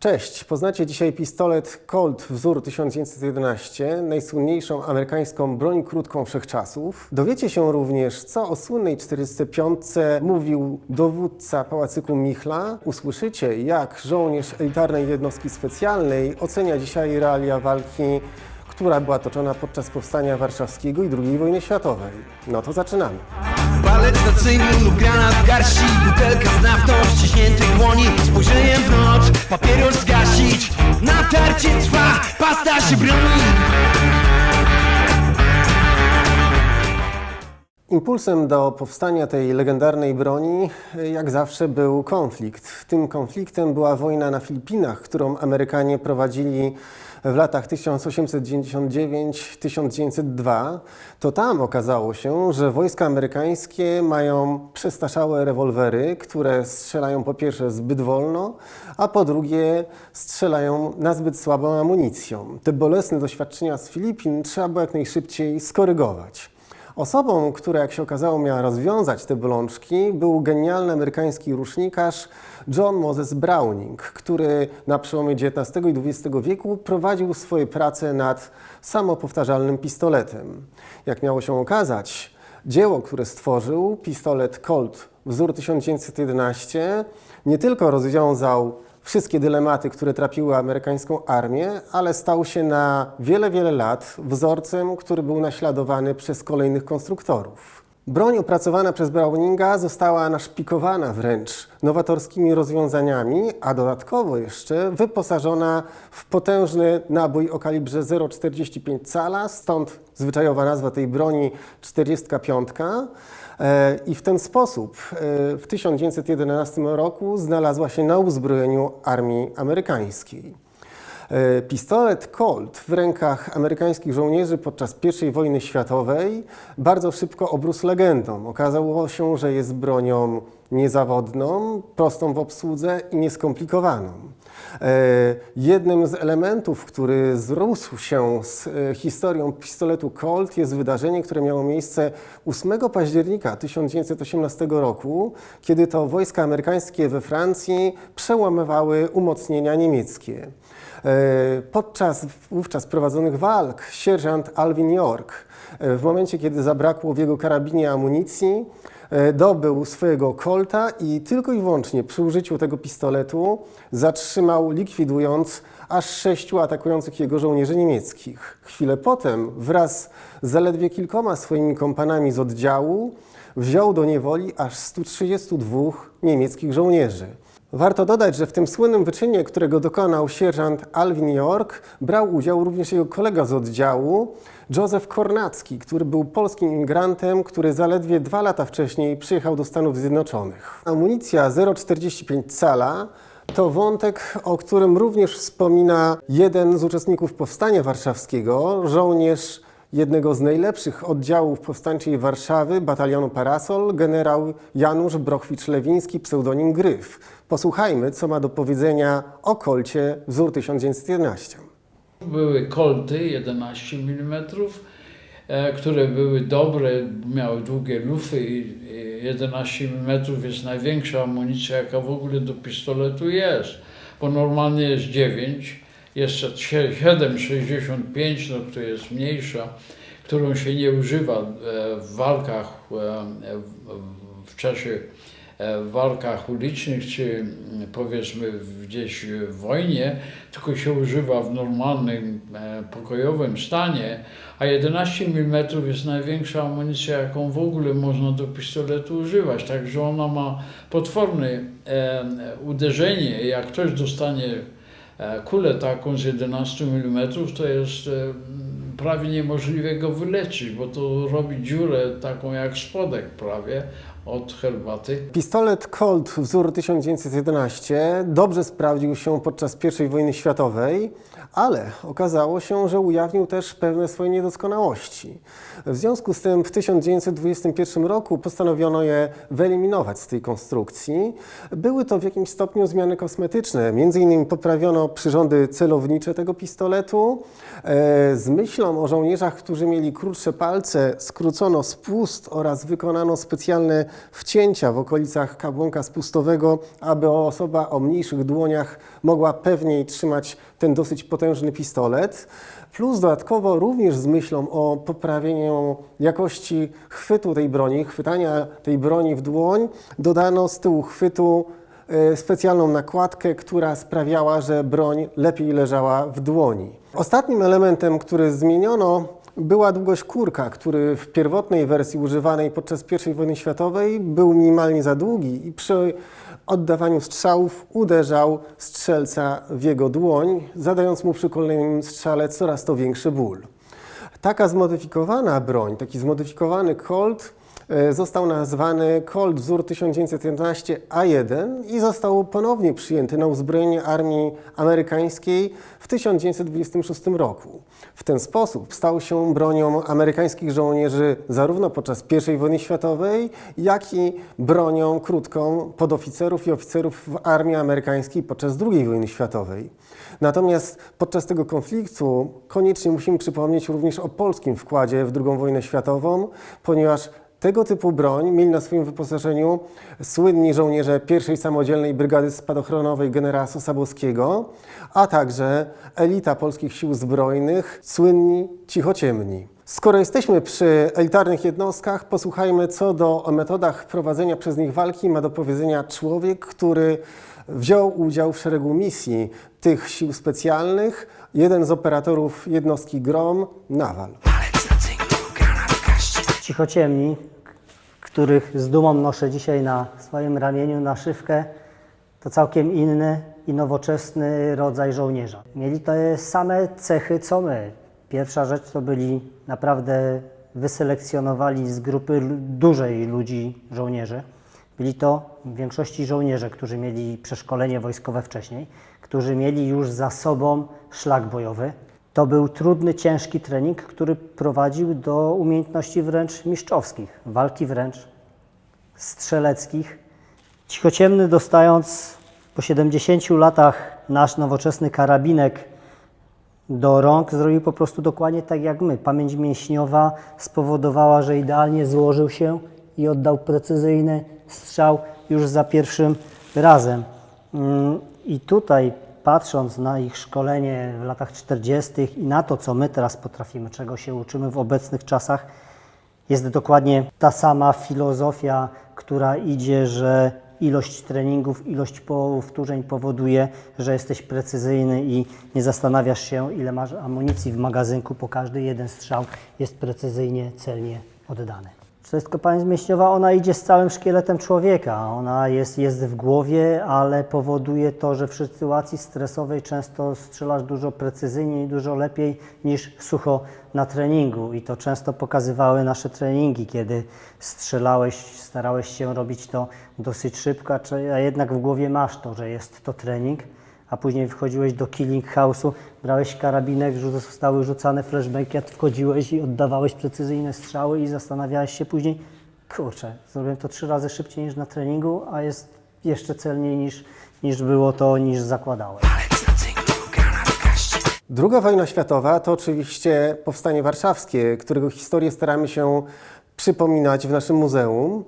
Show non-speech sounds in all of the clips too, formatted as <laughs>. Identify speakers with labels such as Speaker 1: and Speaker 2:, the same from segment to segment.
Speaker 1: Cześć, poznacie dzisiaj pistolet Colt wzór 1911, najsłynniejszą amerykańską broń krótką wszechczasów. Dowiecie się również, co o słynnej 45 mówił dowódca pałacyku Michla. Usłyszycie, jak żołnierz elitarnej jednostki specjalnej ocenia dzisiaj realia walki, która była toczona podczas powstania warszawskiego i II wojny światowej. No to zaczynamy.
Speaker 2: Palec stacyjny lub granat w garści Butelka z naftą w ściśniętych dłoni Spojrzeniem w noc, papieros zgasić Natarcie trwa, pasta się broni
Speaker 1: Impulsem do powstania tej legendarnej broni, jak zawsze, był konflikt. Tym konfliktem była wojna na Filipinach, którą Amerykanie prowadzili w latach 1889-1902. To tam okazało się, że wojska amerykańskie mają przestarzałe rewolwery, które strzelają po pierwsze zbyt wolno, a po drugie strzelają na zbyt słabą amunicją. Te bolesne doświadczenia z Filipin trzeba było jak najszybciej skorygować. Osobą, która jak się okazało miała rozwiązać te bolączki, był genialny amerykański rusznikarz John Moses Browning, który na przełomie XIX i XX wieku prowadził swoje prace nad samopowtarzalnym pistoletem. Jak miało się okazać, dzieło, które stworzył, pistolet Colt wzór 1911, nie tylko rozwiązał wszystkie dylematy, które trapiły amerykańską armię, ale stał się na wiele, wiele lat wzorcem, który był naśladowany przez kolejnych konstruktorów. Broń opracowana przez Browninga została naszpikowana wręcz nowatorskimi rozwiązaniami, a dodatkowo jeszcze wyposażona w potężny nabój o kalibrze 0,45 cala, stąd zwyczajowa nazwa tej broni 45. E, I w ten sposób e, w 1911 roku znalazła się na uzbrojeniu armii amerykańskiej. E, Pistolet Colt w rękach amerykańskich żołnierzy podczas I wojny światowej bardzo szybko obrósł legendą. Okazało się, że jest bronią niezawodną, prostą w obsłudze i nieskomplikowaną. E, Jednym z elementów, który zrósł się z e, historią pistoletu Colt jest wydarzenie, które miało miejsce 8 października 1918 roku, kiedy to wojska amerykańskie we Francji przełamywały umocnienia niemieckie. E, Podczas wówczas prowadzonych walk sierżant Alvin York, w momencie kiedy zabrakło w jego karabinie amunicji, dobył swojego kolta i tylko i wyłącznie przy użyciu tego pistoletu zatrzymał, likwidując aż sześciu atakujących jego żołnierzy niemieckich. Chwilę potem, wraz z zaledwie kilkoma swoimi kompanami z oddziału, wziął do niewoli aż 132 niemieckich żołnierzy. Warto dodać, że w tym słynnym wyczynie, którego dokonał sierżant Alvin York, brał udział również jego kolega z oddziału, Józef Kornacki, który był polskim imigrantem, który zaledwie dwa lata wcześniej przyjechał do Stanów Zjednoczonych. Amunicja 0,45 cala to wątek, o którym również wspomina jeden z uczestników Powstania Warszawskiego, żołnierz jednego z najlepszych oddziałów powstańczej Warszawy, batalionu Parasol, generał Janusz Brochwicz-Lewiński, pseudonim Gryf. Posłuchajmy, co ma do powiedzenia o kolcie wzór 1911.
Speaker 3: Były kolty 11 mm, e, które były dobre, miały długie lufy i i 11 mm jest największa amunicja, jaka w ogóle do pistoletu jest, bo normalnie jest 9, jeszcze 7,65, no, która jest mniejsza, którą się nie używa e, w walkach e, w- w czasie e, w walkach ulicznych, czy powiedzmy gdzieś w wojnie, tylko się używa w normalnym, e, pokojowym stanie, a 11 mm jest największa amunicja, jaką w ogóle można do pistoletu używać, także ona ma potworne e, uderzenie. Jak ktoś dostanie e, kulę taką z 11 mm, to jest e, prawie niemożliwe go wyleczyć, bo to robi dziurę taką jak spodek prawie od herbaty.
Speaker 1: Pistolet Colt wzór 1911 dobrze sprawdził się podczas I wojny światowej, ale okazało się, że ujawnił też pewne swoje niedoskonałości. W związku z tym w 1921 roku postanowiono je wyeliminować z tej konstrukcji. Były to w jakimś stopniu zmiany kosmetyczne. Między innymi poprawiono przyrządy celownicze tego pistoletu. E, Z myślą o żołnierzach, którzy mieli krótsze palce, skrócono spust oraz wykonano specjalne wcięcia w okolicach kabłonka spustowego, aby osoba o mniejszych dłoniach mogła pewniej trzymać ten dosyć potężny pistolet. Plus dodatkowo również z myślą o poprawieniu jakości chwytu tej broni, chwytania tej broni w dłoń, dodano z tyłu chwytu e, specjalną nakładkę, która sprawiała, że broń lepiej leżała w dłoni. Ostatnim elementem, który zmieniono, była długość kurka, który w pierwotnej wersji używanej podczas I wojny światowej był minimalnie za długi i przy oddawaniu strzałów uderzał strzelca w jego dłoń, zadając mu przy kolejnym strzale coraz to większy ból. Taka zmodyfikowana broń, taki zmodyfikowany Colt został nazwany Colt wzór 1911 A1 i został ponownie przyjęty na uzbrojenie armii amerykańskiej w 1926 roku. W ten sposób stał się bronią amerykańskich żołnierzy zarówno podczas I wojny światowej, jak i bronią krótką podoficerów i oficerów w armii amerykańskiej podczas II wojny światowej. Natomiast podczas tego konfliktu koniecznie musimy przypomnieć również o polskim wkładzie w II wojnę światową, ponieważ tego typu broń mieli na swoim wyposażeniu słynni żołnierze pierwszej samodzielnej brygady spadochronowej generała Sosabowskiego, a także elita polskich sił zbrojnych, słynni cichociemni. Skoro jesteśmy przy elitarnych jednostkach, posłuchajmy, co do o metodach prowadzenia przez nich walki ma do powiedzenia człowiek, który wziął udział w szeregu misji tych sił specjalnych, jeden z operatorów jednostki GROM, Nawal.
Speaker 4: Cichociemni, których z dumą noszę dzisiaj na swoim ramieniu naszywkę, to całkiem inny i nowoczesny rodzaj żołnierza. Mieli te same cechy co my. Pierwsza rzecz to byli naprawdę wyselekcjonowali z grupy dużej ludzi żołnierzy. Byli to w większości żołnierze, którzy mieli przeszkolenie wojskowe wcześniej, którzy mieli już za sobą szlak bojowy. To był trudny, ciężki trening, który prowadził do umiejętności wręcz mistrzowskich, walki wręcz strzeleckich. Cichociemny dostając po 70 latach nasz nowoczesny karabinek do rąk, zrobił po prostu dokładnie tak jak my. Pamięć mięśniowa spowodowała, że idealnie złożył się i oddał precyzyjny strzał już za pierwszym razem. Mm, I tutaj patrząc na ich szkolenie w latach 40. i na to, co my teraz potrafimy, czego się uczymy w obecnych czasach, jest dokładnie ta sama filozofia, która idzie, że ilość treningów, ilość powtórzeń powoduje, że jesteś precyzyjny i nie zastanawiasz się, ile masz amunicji w magazynku, bo każdy jeden strzał jest precyzyjnie, celnie oddany. To jest pamięć mięśniowa, ona idzie z całym szkieletem człowieka. Ona jest, jest w głowie, ale powoduje to, że w sytuacji stresowej często strzelasz dużo precyzyjniej, dużo lepiej niż sucho na treningu. I to często pokazywały nasze treningi, kiedy strzelałeś, starałeś się robić to dosyć szybko, a jednak w głowie masz to, że jest to trening a później wchodziłeś do killing house'u, brałeś karabinek, zostały rzucane flashbangi, a wchodziłeś i oddawałeś precyzyjne strzały i zastanawiałeś się później, kurczę, zrobiłem to trzy razy szybciej niż na treningu, a jest jeszcze celniej niż, niż było to, niż zakładałem.
Speaker 1: Druga wojna światowa to oczywiście powstanie warszawskie, którego historię staramy się przypominać w naszym muzeum.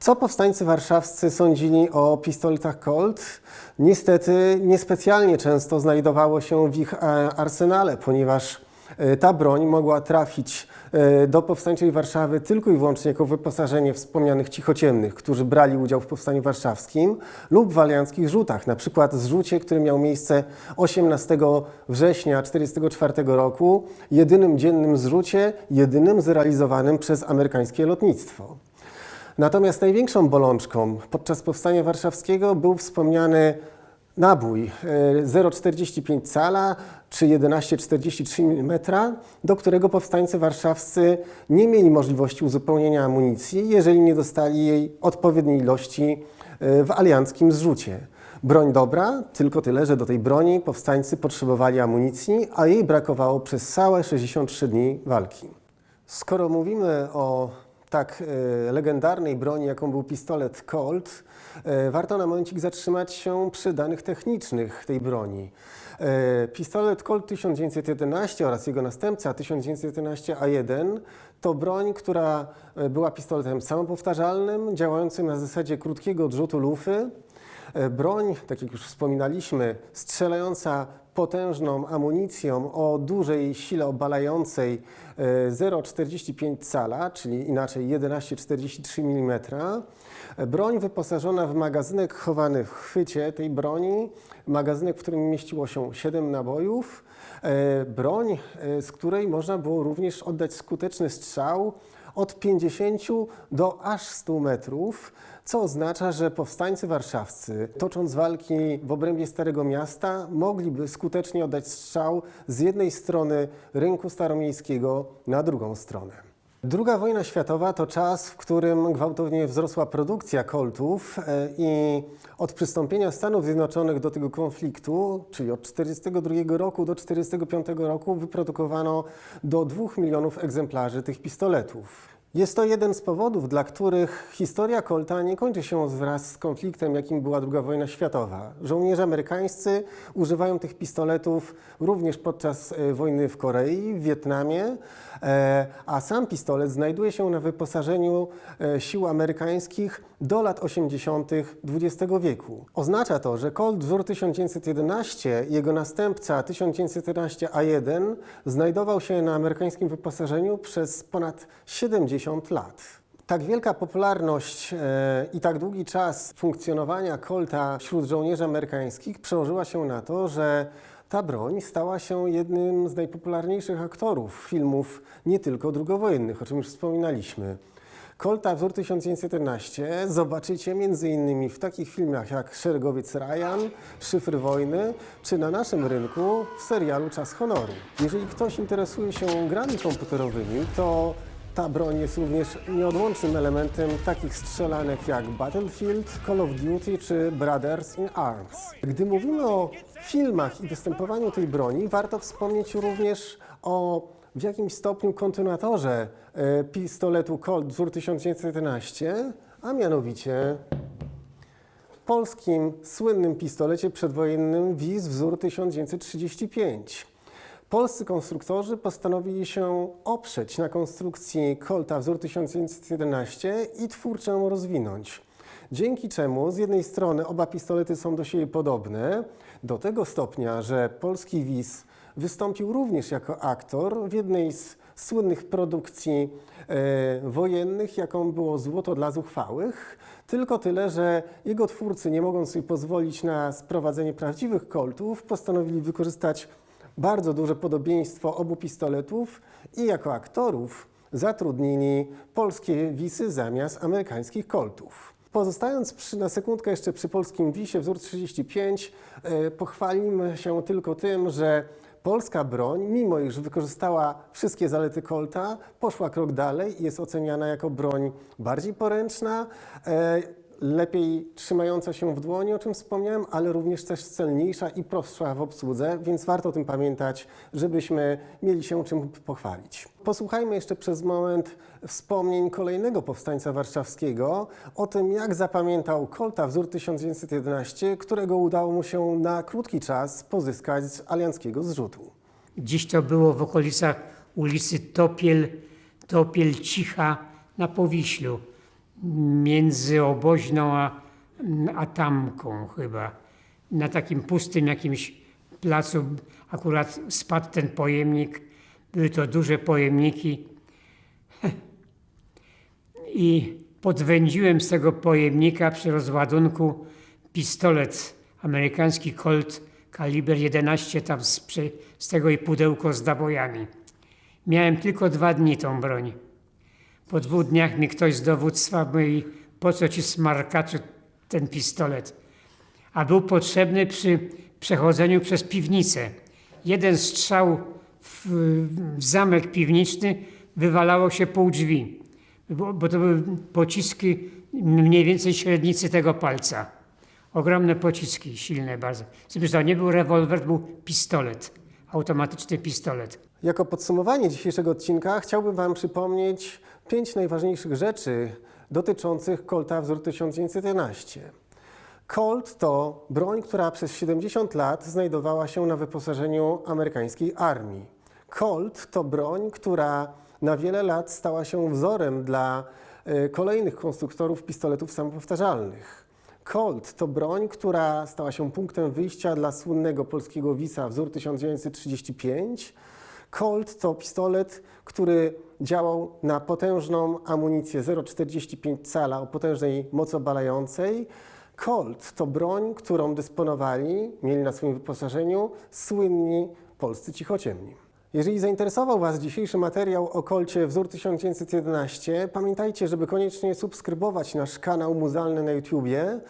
Speaker 1: Co powstańcy warszawscy sądzili o pistoletach Colt? Niestety niespecjalnie często znajdowało się w ich e, arsenale, ponieważ e, ta broń mogła trafić e, do powstańczej Warszawy tylko i wyłącznie jako wyposażenie wspomnianych cichociemnych, którzy brali udział w Powstaniu Warszawskim lub w alianckich rzutach. Na przykład zrzucie, który miał miejsce 18 września 1944 roku, jedynym dziennym zrzucie, jedynym zrealizowanym przez amerykańskie lotnictwo. Natomiast największą bolączką podczas Powstania Warszawskiego był wspomniany nabój e, 0,45 cala czy 11,43 mm, do którego powstańcy warszawscy nie mieli możliwości uzupełnienia amunicji, jeżeli nie dostali jej odpowiedniej ilości e, w alianckim zrzucie. Broń dobra, tylko tyle, że do tej broni powstańcy potrzebowali amunicji, a jej brakowało przez całe 63 dni walki. Skoro mówimy o tak e, legendarnej broni, jaką był pistolet Colt, e, warto na momencik zatrzymać się przy danych technicznych tej broni. E, Pistolet Colt 1911 oraz jego następca 1911A1 to broń, która była pistoletem samopowtarzalnym, działającym na zasadzie krótkiego odrzutu lufy. Broń, tak jak już wspominaliśmy, strzelająca potężną amunicją o dużej sile obalającej e, 0,45 cala, czyli inaczej 11,43 mm. E, Broń wyposażona w magazynek chowany w chwycie tej broni, magazynek, w którym mieściło się 7 nabojów. E, Broń, e, z której można było również oddać skuteczny strzał od 50 do aż 100 metrów, co oznacza, że powstańcy warszawscy, tocząc walki w obrębie Starego Miasta, mogliby skutecznie oddać strzał z jednej strony rynku staromiejskiego na drugą stronę. Druga wojna światowa to czas, w którym gwałtownie wzrosła produkcja koltów e, i od przystąpienia Stanów Zjednoczonych do tego konfliktu, czyli od 1942 roku do 1945 roku, wyprodukowano do 2 milionów egzemplarzy tych pistoletów. Jest to jeden z powodów, dla których historia Colta nie kończy się wraz z konfliktem, jakim była II wojna światowa. Żołnierze amerykańscy używają tych pistoletów również podczas e, wojny w Korei, w Wietnamie, e, a sam pistolet znajduje się na wyposażeniu e, sił amerykańskich do lat 80. XX wieku. Oznacza to, że Colt wzór 1911 i jego następca 1911A1 znajdował się na amerykańskim wyposażeniu przez ponad 70 lat. Tak wielka popularność e, i tak długi czas funkcjonowania Colta wśród żołnierzy amerykańskich przełożyła się na to, że ta broń stała się jednym z najpopularniejszych aktorów filmów nie tylko drugowojennych, o czym już wspominaliśmy. Colta wzór 1911 zobaczycie m.in. w takich filmach jak Szeregowiec Ryan, Szyfry Wojny, czy na naszym rynku w serialu Czas Honoru. Jeżeli ktoś interesuje się grami komputerowymi, to ta broń jest również nieodłącznym elementem takich strzelanek jak Battlefield, Call of Duty czy Brothers in Arms. Gdy mówimy o filmach i występowaniu tej broni, warto wspomnieć również o w jakimś stopniu kontynuatorze e, pistoletu Colt wzór 1911, a mianowicie polskim słynnym pistolecie przedwojennym WIS wzór 1935. Polscy konstruktorzy postanowili się oprzeć na konstrukcji Colta wzór 1911 i twórczo ją rozwinąć. Dzięki czemu z jednej strony oba pistolety są do siebie podobne, do tego stopnia, że polski WIS wystąpił również jako aktor w jednej z słynnych produkcji e, wojennych, jaką było Złoto dla Zuchwałych. Tylko tyle, że jego twórcy, nie mogąc sobie pozwolić na sprowadzenie prawdziwych koltów, postanowili wykorzystać bardzo duże podobieństwo obu pistoletów i jako aktorów zatrudnili polskie wisy zamiast amerykańskich koltów. Pozostając przy, na sekundkę jeszcze przy polskim wisie wzór 35, e, pochwalimy się tylko tym, że polska broń, mimo iż wykorzystała wszystkie zalety Colta, poszła krok dalej i jest oceniana jako broń bardziej poręczna, e, lepiej trzymająca się w dłoni, o czym wspomniałem, ale również też celniejsza i prostsza w obsłudze, więc warto o tym pamiętać, żebyśmy mieli się czym pochwalić. Posłuchajmy jeszcze przez moment wspomnień kolejnego powstańca warszawskiego o tym, jak zapamiętał Colta wzór 1911, którego udało mu się na krótki czas pozyskać z alianckiego zrzutu.
Speaker 5: Dziś to było w okolicach ulicy Topiel, Topiel Cicha na Powiślu, między Oboźną a, a Tamką chyba. Na takim pustym jakimś placu akurat spadł ten pojemnik. Były to duże pojemniki. <laughs> I podwędziłem z tego pojemnika przy rozładunku pistolet amerykański Colt kaliber 11 tam z, z tego i pudełko z nabojami. Miałem tylko dwa dni tą broń. Po dwóch dniach mi ktoś z dowództwa mówi, po co ci smarkaczu ten pistolet? A był potrzebny przy przechodzeniu przez piwnicę. Jeden strzał w, w zamek piwniczny wywalało się pół drzwi, bo, bo to były pociski mniej więcej średnicy tego palca. Ogromne pociski, silne bardzo. Zresztą to nie był rewolwer, był pistolet, automatyczny pistolet.
Speaker 1: Jako podsumowanie dzisiejszego odcinka chciałbym Wam przypomnieć Pięć najważniejszych rzeczy dotyczących Colta wzór 1911. Colt to broń, która przez 70 lat znajdowała się na wyposażeniu amerykańskiej armii. Colt to broń, która na wiele lat stała się wzorem dla e, kolejnych konstruktorów pistoletów samopowtarzalnych. Colt to broń, która stała się punktem wyjścia dla słynnego polskiego Wisa wzór 1935. Colt to pistolet, który działał na potężną amunicję 0,45 cala o potężnej mocy obalającej. Colt to broń, którą dysponowali, mieli na swoim wyposażeniu słynni polscy cichociemni. Jeżeli zainteresował Was dzisiejszy materiał o kolcie wzór 1911, pamiętajcie, żeby koniecznie subskrybować nasz kanał muzealny na YouTubie.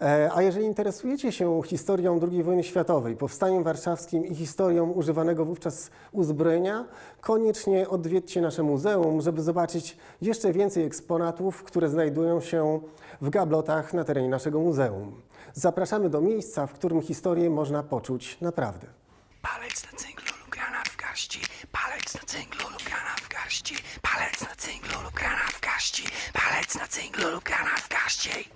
Speaker 1: E, A jeżeli interesujecie się historią II wojny światowej, powstaniem warszawskim i historią używanego wówczas uzbrojenia, koniecznie odwiedźcie nasze muzeum, żeby zobaczyć jeszcze więcej eksponatów, które znajdują się w gablotach na terenie naszego muzeum. Zapraszamy do miejsca, w którym historię można poczuć naprawdę.
Speaker 2: Palec na cynglu w garści Palec na cynglu w garści Palec na cynglu w garści Palec na cynglu w garści